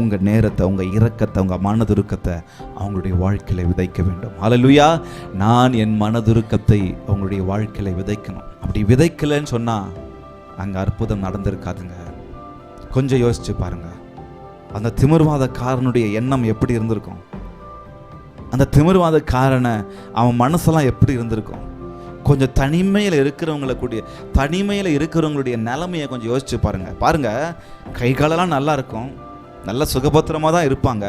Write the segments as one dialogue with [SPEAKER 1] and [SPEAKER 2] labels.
[SPEAKER 1] உங்கள் நேரத்தை உங்கள் இரக்கத்தை உங்கள் மனதுருக்கத்தை அவங்களுடைய வாழ்க்கையில் விதைக்க வேண்டும். அலலுயா நான் என் மனதுருக்கத்தை அவங்களுடைய வாழ்க்கையில் விதைக்கணும். அப்படி விதைக்கலைன்னு சொன்னால் அங்கே அற்புதம் நடந்திருக்காதுங்க. கொஞ்சம் யோசிச்சு பாருங்க. அந்த திமிர்வாதக்காரனுடைய எண்ணம் எப்படி இருந்திருக்கும்? அந்த திமிர்வாதக்காரனை அவன் மனசெல்லாம் எப்படி இருந்திருக்கும்? கொஞ்சம் தனிமையில் இருக்கிறவங்கள கூடிய தனிமையில் இருக்கிறவங்களுடைய நிலமையை கொஞ்சம் யோசிச்சு பாருங்கள் பாருங்கள் கை காலெல்லாம் நல்லா இருக்கும். நல்ல சுகபத்திரமாக தான் இருப்பாங்க.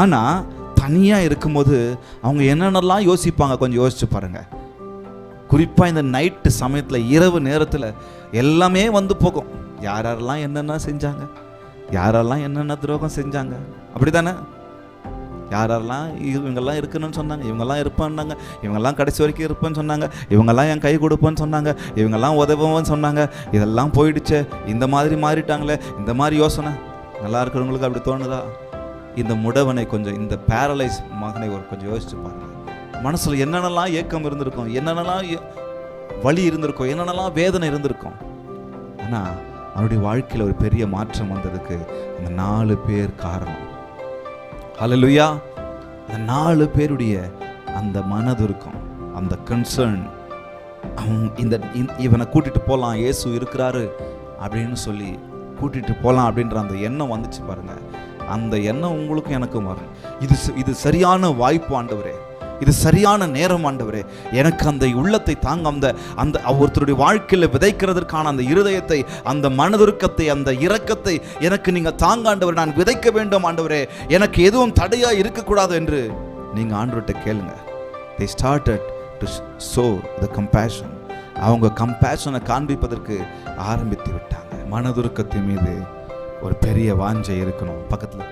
[SPEAKER 1] ஆனால் தனியாக இருக்கும்போது அவங்க என்னென்னலாம் யோசிப்பாங்க கொஞ்சம் யோசிச்சு பாருங்கள் குறிப்பாக இந்த நைட்டு சமயத்தில் இரவு நேரத்தில் எல்லாமே வந்து போகும். யார் யாரெல்லாம் என்னென்ன செஞ்சாங்க? யாரெல்லாம் என்னென்ன துரோகம் செஞ்சாங்க? அப்படி தானே யாரெல்லாம் இவங்கெல்லாம் இருக்கணும்னு சொன்னாங்க? இவங்கெல்லாம் இருப்பான்னாங்க. இவங்கெல்லாம் கடைசி வரைக்கும் இருப்பேன்னு சொன்னாங்க. இவங்கெல்லாம் என் கை கொடுப்பேன்னு சொன்னாங்க. இவங்கெல்லாம் உதவுவேன்னு சொன்னாங்க. இதெல்லாம் போயிடுச்சு. இந்த மாதிரி மாறிட்டாங்களே. இந்த மாதிரி யோசனை. நல்லா இருக்கிறவங்களுக்கு அப்படி தோணுதா? இந்த முடவனை கொஞ்சம் இந்த பேரலைஸ் மகனை ஒரு கொஞ்சம் யோசிச்சு பாருங்க. மனசில் என்னென்னலாம் ஏக்கம் இருந்திருக்கும் என்னென்னலாம் வழி வலி இருந்திருக்கும் என்னென்னலாம் வேதனை இருந்திருக்கும். ஆனால் அவனுடைய வாழ்க்கையில் ஒரு பெரிய மாற்றம் வந்ததுக்கு அந்த நாலு பேர் காரணம். ஹலலுயா அந்த நாலு பேருடைய அந்த மனதுருக்கம் அந்த கன்சர்ன் அவன் இந்த இவனை கூட்டிகிட்டு போகலாம் இயேசு இருக்கிறாரு அப்படின்னு சொல்லி கூட்டிகிட்டு போகலாம் அப்படின்ற அந்த எண்ணம் வந்துச்சு பாருங்கள் அந்த எண்ணம் உங்களுக்கும் எனக்கும் வரும். இது இது சரியான வாய்ப்பு ஆண்டவரே. இது சரியான நேரம் ஆண்டவரே. எனக்கு அந்த உள்ளத்தை தாங்க அந்த அந்த ஒருத்தருடைய வாழ்க்கையில் விதைக்கிறதற்கான அந்த இருதயத்தை அந்த மனதுருக்கத்தை அந்த இரக்கத்தை எனக்கு நீங்கள் தாங்க ஆண்டவர். நான் விதைக்க வேண்டும் ஆண்டவரே. எனக்கு எதுவும் தடையாக இருக்கக்கூடாது என்று நீங்கள் ஆண்டவர்கிட்ட கேளுங்க. They started to show the compassion அவங்க கம்பேஷனை காண்பிப்பதற்கு ஆரம்பித்து விட்டாங்க. மனதுருக்கத்தின் மீது ஒரு பெரிய வாஞ்சை இருக்கணும் பக்கத்தில்